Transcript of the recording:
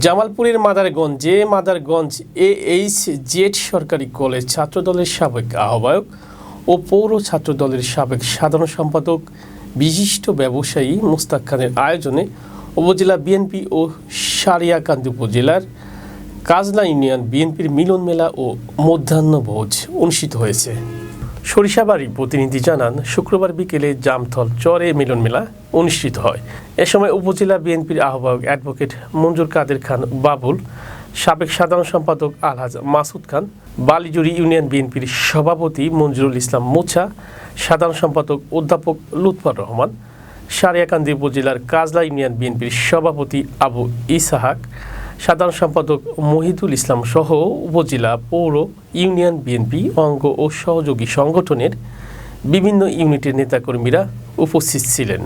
জামালপুরের মাদারগঞ্জ মাদারগঞ্জে Madarganj A H Z সরকারি কলেজ ছাত্রদলের সাবেক আহ্বায়ক ও পৌর ছাত্রদলের সাবেক সাধারণ সম্পাদক বিশিষ্ট ব্যবসায়ী মুস্তাক খানের আয়োজনে উপজেলা বিএনপি ও সারিয়াকান্দি উপজেলার কাজলা ইউনিয়ন বিএনপির মিলন মেলা ও মধ্যাহ্নভোজ অনুষ্ঠিত হয়েছে। সরিষাবাড়ি প্রতিনিধি জানান, শুক্রবার বিকেলে জামথল চরে মিলন মেলা অনুষ্ঠিত হয়। এ সময় উপজেলা বিএনপির আহ্বায়ক অ্যাডভোকেট মঞ্জুর কাদের খান বাবুল, সাবেক সাধারণ সম্পাদক আলহাজ মাসুদ খান বালিজুরি ইউনিয়ন বিএনপির সভাপতি মঞ্জুরুল ইসলাম মোছা, সাধারণ সম্পাদক অধ্যাপক লুৎফর রহমান, সারিয়াকান্দি উপজেলার কাজলা ইউনিয়ন বিএনপির সভাপতি আবু ইসাহাক সাধারণ সম্পাদক মহিদুল ইসলাম সহ উপজেলা পৌর ইউনিয়ন বিএনপি, অঙ্গ ও সহযোগী সংগঠনের বিভিন্ন ইউনিটের নেতাকর্মীরা উপস্থিত ছিলেন।